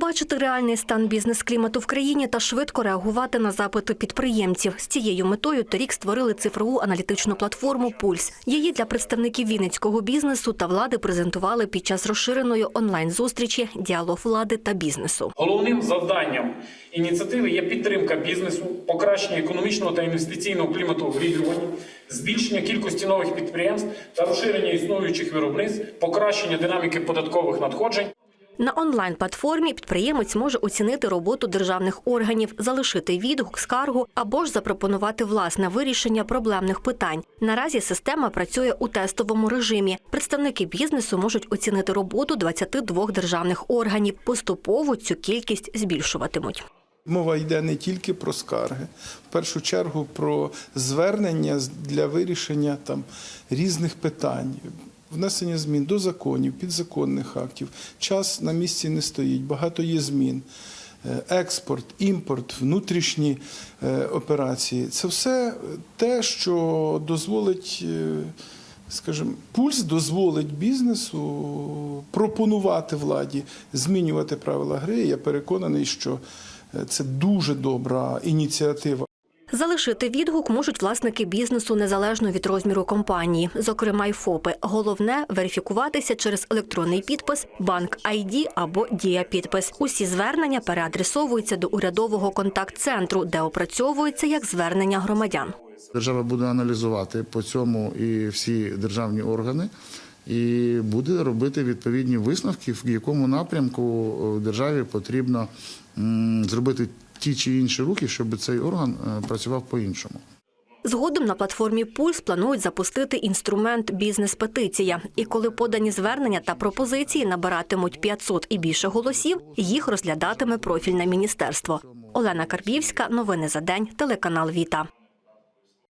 Побачити реальний стан бізнес-клімату в країні та швидко реагувати на запити підприємців. З цією метою торік створили цифрову аналітичну платформу Пульс. Її для представників вінницького бізнесу та влади презентували під час розширеної онлайн-зустрічі Діалог влади та бізнесу. Головним завданням ініціативи є підтримка бізнесу, покращення економічного та інвестиційного клімату в регіоні, збільшення кількості нових підприємств та розширення існуючих виробництв, покращення динаміки податкових надходжень. На онлайн-платформі підприємець може оцінити роботу державних органів, залишити відгук, скаргу або ж запропонувати власне вирішення проблемних питань. Наразі система працює у тестовому режимі. Представники бізнесу можуть оцінити роботу 22 державних органів. Поступово цю кількість збільшуватимуть. Мова йде не тільки про скарги, в першу чергу про звернення для вирішення там різних питань. Внесення змін до законів, підзаконних актів. Час на місці не стоїть, багато є змін. Е, Експорт, імпорт, внутрішні е, операції це все те, що дозволить, е, скажімо, пульс дозволить бізнесу пропонувати владі змінювати правила гри. Я переконаний, що це дуже добра ініціатива. Залишити відгук можуть власники бізнесу незалежно від розміру компанії, зокрема й ФОПи. Головне верифікуватися через електронний підпис, банк ID або дія підпис. Усі звернення переадресовуються до урядового контакт-центру, де опрацьовуються як звернення громадян. Держава буде аналізувати по цьому і всі державні органи, і буде робити відповідні висновки, в якому напрямку е, державі потрібно зробити ті чи інші руки, щоб цей орган е, працював по-іншому. Згодом на платформі Пульс планують запустити інструмент бізнес-петиція. І коли подані звернення та пропозиції набиратимуть 500 і більше голосів, їх розглядатиме профільне міністерство. Олена Карбівська, новини за день, телеканал Віта.